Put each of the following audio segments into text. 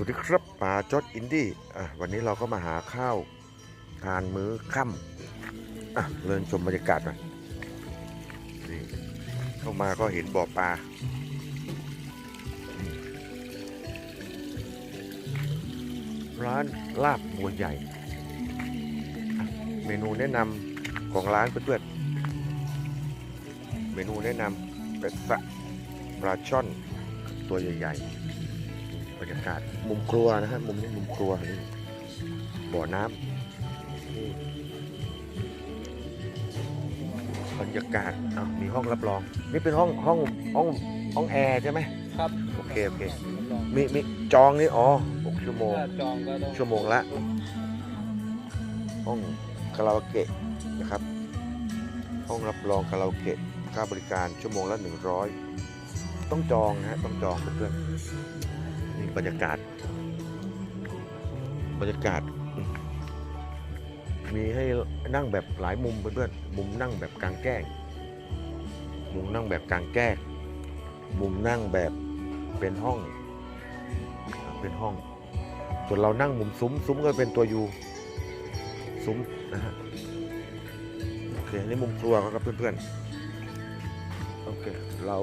สวัสดีครับป่าจอดอินดี้อะวันนี้เราก็มาหาข้าวทานมื้อค่ำอะเดินชมบรรยากาศหน่อยนี่เข้ามาก็เห็นบ่อปลาร้านลาบบัวใหญ่ เมนูแนะนำของร้านเพื่อนๆเมนูแนะนำเป็ดสะปลาช่อนตัวใหญ่ๆ บรรยากาศมุมครัวนะฮะมุมนี้มุมครัวนี่บ่อน้ำนี่บรรยากาศอ้าวมีห้องรับรอง นี่เป็นห้องห้องห้องห้องแอร์ใช่ไหมครับโอเคโอเครับรองมีมีจองนี่อ๋อหกชั่วโมงถ้าจองก็ต้องชั่วโมงละ ห้องคาราโอเกะนะครับ ห้องรับรองคาราโอเกะค่าบริการชั่วโมงละ100ต้องจองนะฮะต้องจองเพื่อนๆนี่ บรรยากาศ บรรยากาศมมีให้นั่งแบบหลายมุมเพื่อนๆมุมนั่งแบบกลางแจ้ง มุมนั่งแบบกลางแจ้ง มุมนั่งแบบเป็นห้อง เป็นห้อง ส่วนเรานั่งมุมซุ้ม ซุ้มก็เป็นตัวยูซุ้มนะฮะ โอเค นี่มุมครัวครับเพื่อนๆ โอเค เรา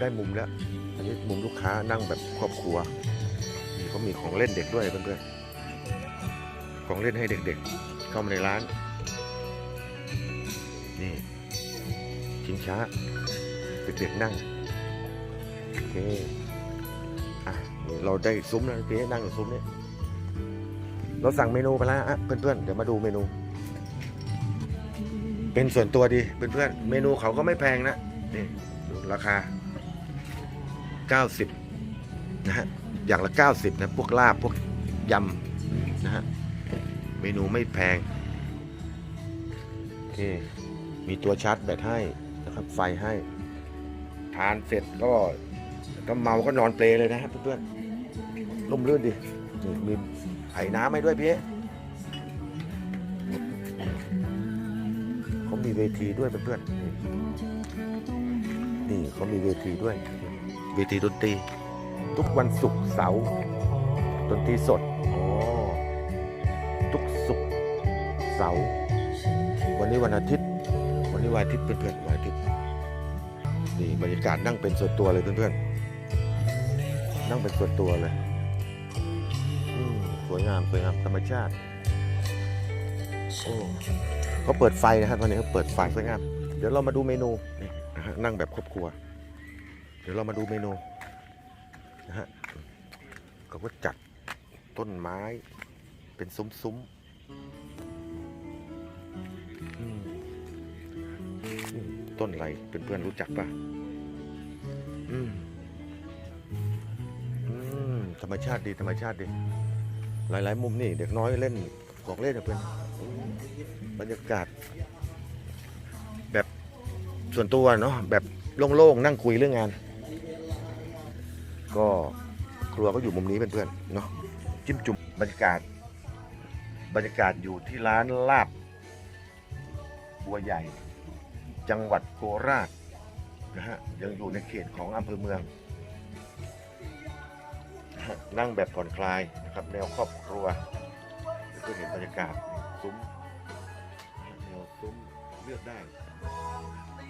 ได้มุมแล้ว อันนี้มุมลูกค้านั่งแบบครอบครัวนี่เขามีของเล่นเด็กด้วยเพื่อนๆของเล่นให้เด็กๆ เข้ามาในร้าน นี่ชิงช้า เด็กๆนั่งโอเคอะเราได้ซุ้มแล้วพี่นั่งอยู่ซุ้มนี้เราสั่งเมนูไปแล้วอะเพื่อนๆ เดี๋ยวมาดูเมนู เป็นส่วนตัวดีเพื่อนๆ เมนูเขาก็ไม่แพงนะนี่ดูราคา 90นะฮะอย่างละ 90นะพวกลาบพวกยำนะฮะเมนูไม่แพงโอเคมีตัวชาร์จแบตให้นะครับไฟให้ ทานเสร็จก็ถ้าเมาก็นอนเปลเลยนะฮะเพื่อนๆร่มรื่นดิมีไผ่น้ำให้ด้วยพี่เขามีเวทีด้วยเพื่อนๆนี่เขามีเวทีด้วย เวทีดนตรี ทุกวันศุกร์เสาร์ดนตรีสดอ๋อทุกศุกร์เสาร์วันนี้วันอาทิตย์ วันนี้วันอาทิตย์เพื่อนๆวันอาทิตย์นี่บรรยากาศนั่งเป็นส่วนตัวเลยเพื่อนๆนั่งเป็นส่วนตัวเลยสวยงามสวยงามธรรมชาติโอ้เขาเปิดไฟนะครับวันนี้เขาเปิดไฟสวยงามเดี๋ยวเรามาดูเมนูนี่นั่งแบบครอบครัว ดี๋ยวเรามาดูเมนูนะฮะเขาก็จัดต้นไม้เป็นซุ้มๆอืมต้นอะไรเพื่อนๆรู้จักปะอืมอืมธรรมชาติดีธรรมชาติดี หลาย ๆ มุมนี่ เด็กน้อยเล่นของเล่นเพื่อนบรรยากาศ แบบส่วนตัวเนาะแบบโล่ง ๆ นั่งคุยเรื่องงาน ก็ครัวก็อยู่มุมนี้เพื่อนๆเนาะจิ้มจุ่มบรรยากาศ บรรยากาศอยู่ที่ร้านลาบบัวใหญ่ จังหวัดโคราชนะฮะยังอยู่ในเขตของอำเภอเมือง นั่งแบบผ่อนคลายนะครับ แนวครอบครัวเพื่อเห็นบรรยากาศซุ้มแนวซุ้มเลือกได้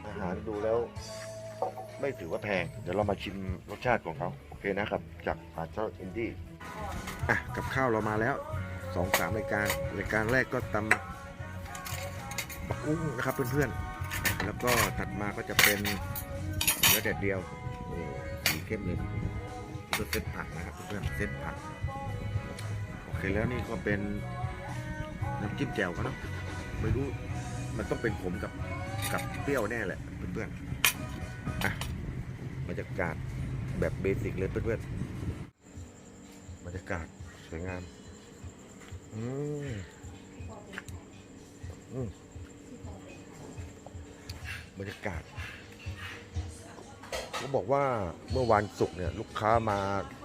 อาหารดูแล้ว ไม่ถือว่าแพง เดี๋ยวเรามาชิมรสชาติของเขาโอเคนะครับ จากป่าเจ้าอินดี้อะกับข้าวเรามาแล้วสองสามรายการรายการแรกก็ตำบักอุ้งนะครับเพื่อนๆ แล้วก็ถัดมาก็จะเป็นเนื้อแดดเดียวโอ้สีเข้มเลยก็เซตผักนะครับเพื่อนๆเซตผักโอเคแล้วนี่ก็เป็นน้ำจิ้มแจ่วเขาเนาะไม่รู้มันต้องเป็นผมกับกับเปรี้ยวแน่แหละเพื่อนๆ อะบรรยากาศแบบเบสิกเลยเพื่อนๆบรรยากาศสวยงาม อืมอืมบรรยากาศเขาบอกว่าเมื่อวานศุกร์เนี่ย ลูกค้ามา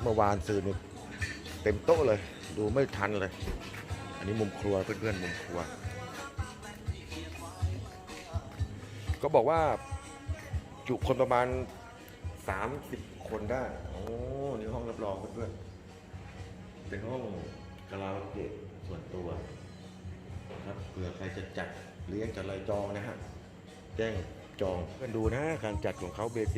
เมื่อวานซื้อเนี่ยเต็มโต๊ะเลย ดูไม่ทันเลย อันนี้มุมครัวเพื่อนๆมุมครัว ก็บอกว่า จุคนประมาณ30คนได้ โอ้นี่ห้องรับรองเพื่อนเป็นห้องคาราโอเกะส่วนตัวครับเผื่อใครจะจัดเลี้ยงจัดอะไรจองนะฮะ แจ้งจองกันดูนะ การจัดของเขาเบสิก